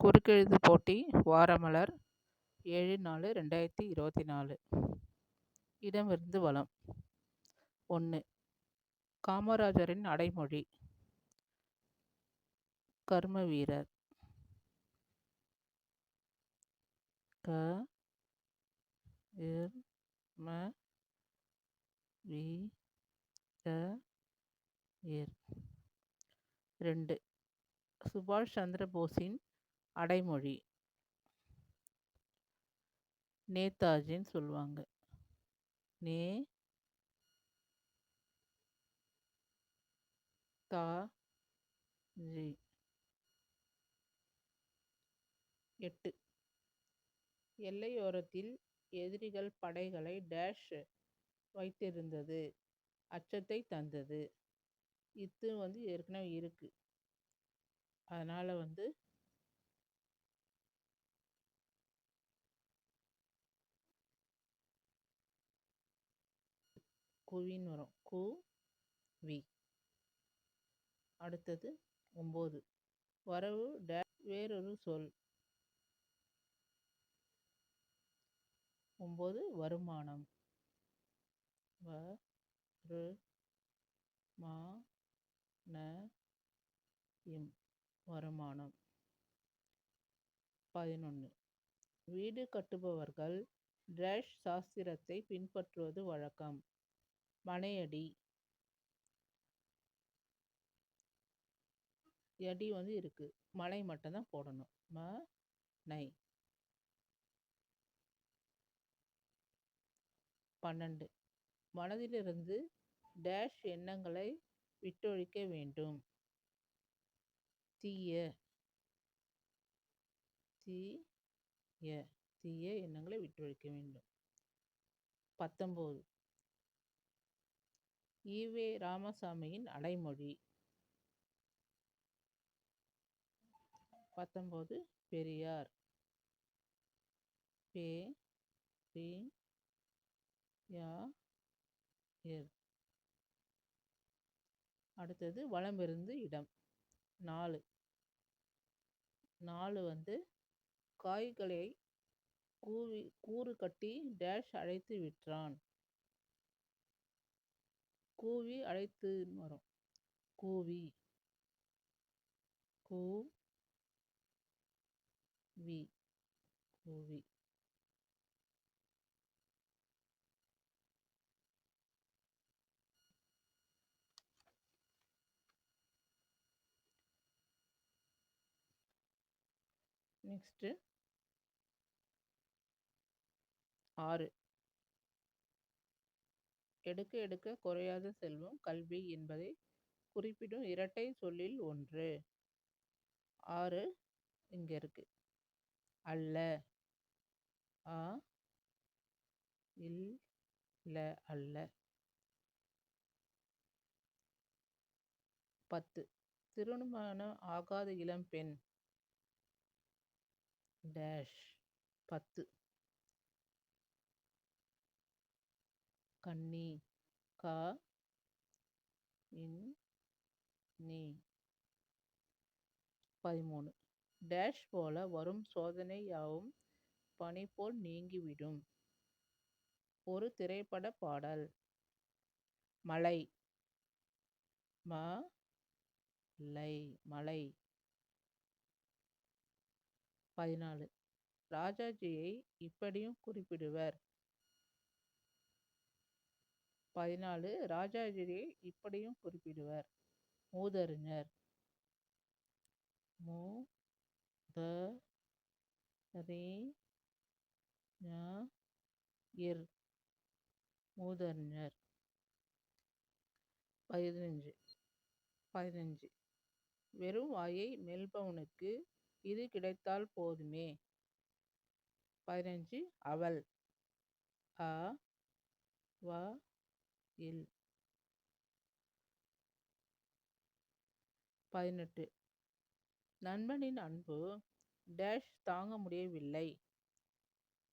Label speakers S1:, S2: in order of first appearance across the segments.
S1: குறுக்கெழுத்து போட்டி வாரமலர் ஏழு நாலு ரெண்டாயிரத்தி இருபத்தி நாலு. இடமிருந்து வலம். ஒன்று காமராஜரின் அடைமொழி. கர்ம வீரர் க இர் ம வி ரெண்டு சுபாஷ் சந்திர போஸின் அடைமொழி. நேதாஜின்னு சொல்லுவாங்க. நே தா ஜி. எட்டு. எல்லையோரத்தில் எதிரிகள் படைகளை டேஷ் வைத்திருந்தது. அச்சத்தை தந்தது. இது வந்து ஏற்கனவே இருக்கு. அதனால் வந்து குவின்னு வரும். கு வி. அடுத்தது ஒம்பது. வரவு டே வேறொரு சொல். ஒம்பது வருமானம். வ ரு மா ந இம் வருமானம். பதினொன்று வீடு கட்டுபவர்கள் டேஷ் சாஸ்திரத்தை பின்பற்றுவது வழக்கம். மனையடி. எடி வந்து இருக்குது மலை மட்டும்தான் போடணும். ம நை. பன்னெண்டு. மனதிலிருந்து டேஷ் எண்ணங்களை விட்டொழிக்க வேண்டும். தீய. தீய. தீய எண்ணங்களை விட்டொழிக்க வேண்டும். பத்தொம்போது. ஈவே ராமசாமியின் அடைமொழி. பத்தொம்போது பெரியார். பே ரி யா இர் அடுத்தது வலமிருந்து இடம். நாலு. நாலு வந்து காய்களை கூவி கூறு கட்டி டேஷ் அழைத்து விற்றான். கூவி அழைத்து வரும். கூவி. கூ வி கூவி. நெக்ஸ்ட்டு ஆறு. எடுக்க எடுக்க குறையாத செல்வம் கல்வி என்பதை குறிப்பிடும் இரட்டை சொல்லில் ஒன்று. ஆறு இங்கே இருக்கு. அல்ல. ஆ இல் ல அல்ல. பத்து. திருமணம் ஆகாத இளம்பெண் டேஷ். பத்து. கண்ணி. கா. இன். நீ. பதிமூணு. டேஷ் போல வரும் சோதனை யாவும் பனி போல் நீங்கிவிடும். ஒரு திரைப்பட பாடல். மலை. ம. லை. மலை. பதினாலு. ராஜாஜியை இப்படியும் குறிப்பிடுவர். பதினாலு ராஜாஜியை இப்படியும் குறிப்பிடுவர். மூதறிஞர். மூ த ரே இர் மூதறிஞர். பதினஞ்சு. பதினஞ்சு. வெறும் வாயை மெல்பவனுக்கு இது கிடைத்தால் போதுமே. பதினஞ்சு. அவள். அ வ இல் பதினெட்டு. நண்பனின் அன்பு டேஷ் தாங்க முடியவில்லை.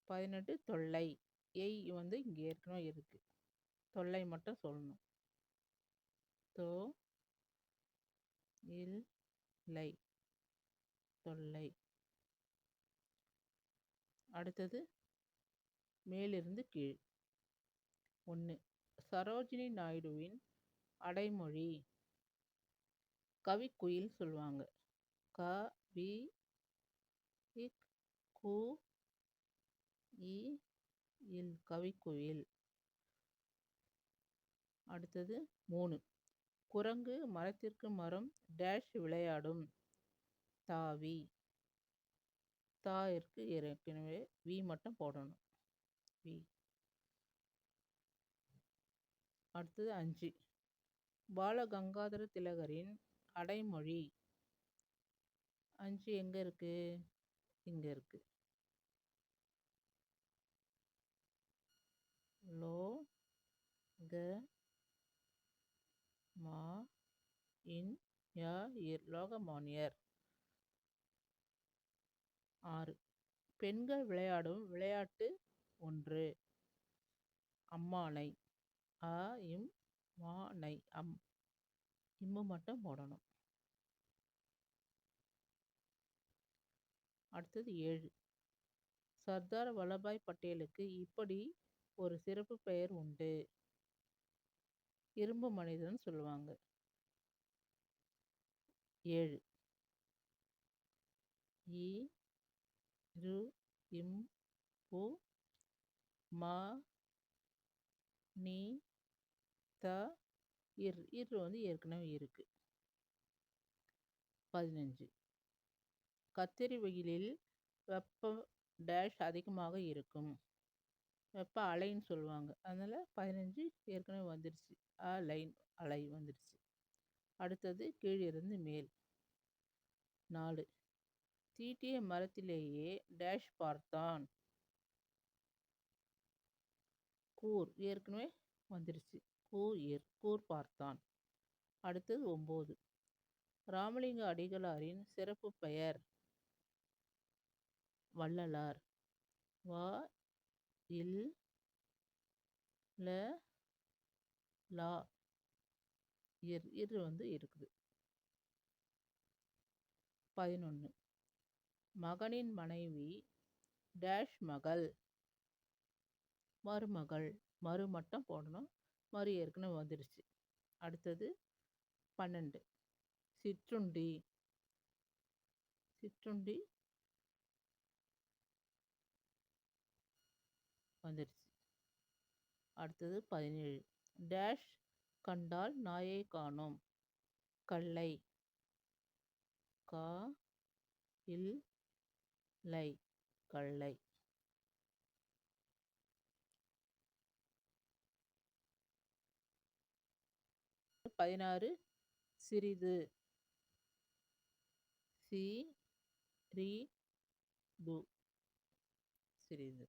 S1: பதினெட்டு தொல்லை. எய் வந்து இங்கே ஏற்கனவே இருக்கு. தொல்லை மட்டும் சொல்லணும். தோ இல் லை. தொல்லை. அடுத்தது மேலிருந்து கீழ். ஒன்று சரோஜினி நாயுடுவின் அடைமொழி கவிக்குயில் சொல்லுவாங்க க வி இக் கு இ இல் கவிக்குயில் அடுத்தது மூணு. குரங்கு மரத்திற்கு மரம் டேஷ் விளையாடும் தாவி. தாயிற்கு ஏற்கனவே வி மட்டும் போடணும். வி. அடுத்தது அஞ்சு. பாலகங்காதர திலகரின் அடைமொழி. அஞ்சு எங்கே இருக்கு? இங்கே இருக்கு. லோ க மா இன் யா இர் லோகமானியர். ஆறு. பெண்கள் விளையாடும் விளையாட்டு ஒன்று. அம்மானை. அ இம் மா நை அம். இம்மு மட்டும் போடணும். அடுத்தது ஏழு. சர்தார் வல்லபாய் பட்டேலுக்கு இப்படி ஒரு சிறப்பு பெயர் உண்டு. இரும்பு மனிதன் சொல்லுவாங்க. ஏழு. இ ரு இம் பு மா நீ த இர் இர் வந்து ஏற்கனவே இருக்கு. பதினஞ்சு. கத்திரி வெயிலில் வெப்பம் டேஷ் அதிகமாக இருக்கும். வெப்ப அலைன்னு சொல்லுவாங்க. அதனால் பதினஞ்சு ஏற்கனவே வந்துடுச்சு அ லைன் அலை வந்துடுச்சு அடுத்தது கீழிருந்து மேல். நாலு. தீட்டிய மரத்திலேயே டேஷ் பார்த்தான். கூர் ஏற்கனவே வந்துடுச்சு கூர் கூர் பார்த்தான். அடுத்தது ஒம்பது. ராமலிங்க அடிகளாரின் சிறப்பு பெயர் வள்ளலார். வா இல் ல லா இர் இர் வந்து இருக்குது. பதினொன்று மகனின் மனைவி டேஷ் மகள் மருமகள். மறுமட்டம் போடணும். மறு ஏற்கனவே வந்துடுச்சு அடுத்தது பன்னெண்டு. சிற்றுண்டி. சிற்றுண்டி வந்துடுச்சு அடுத்தது பதினேழு. டேஷ் கண்டால் நாயை காணோம். கல்லை கா இல் லை கல்லை பதினாறு சிறிது. சி ரி து. சிறிது.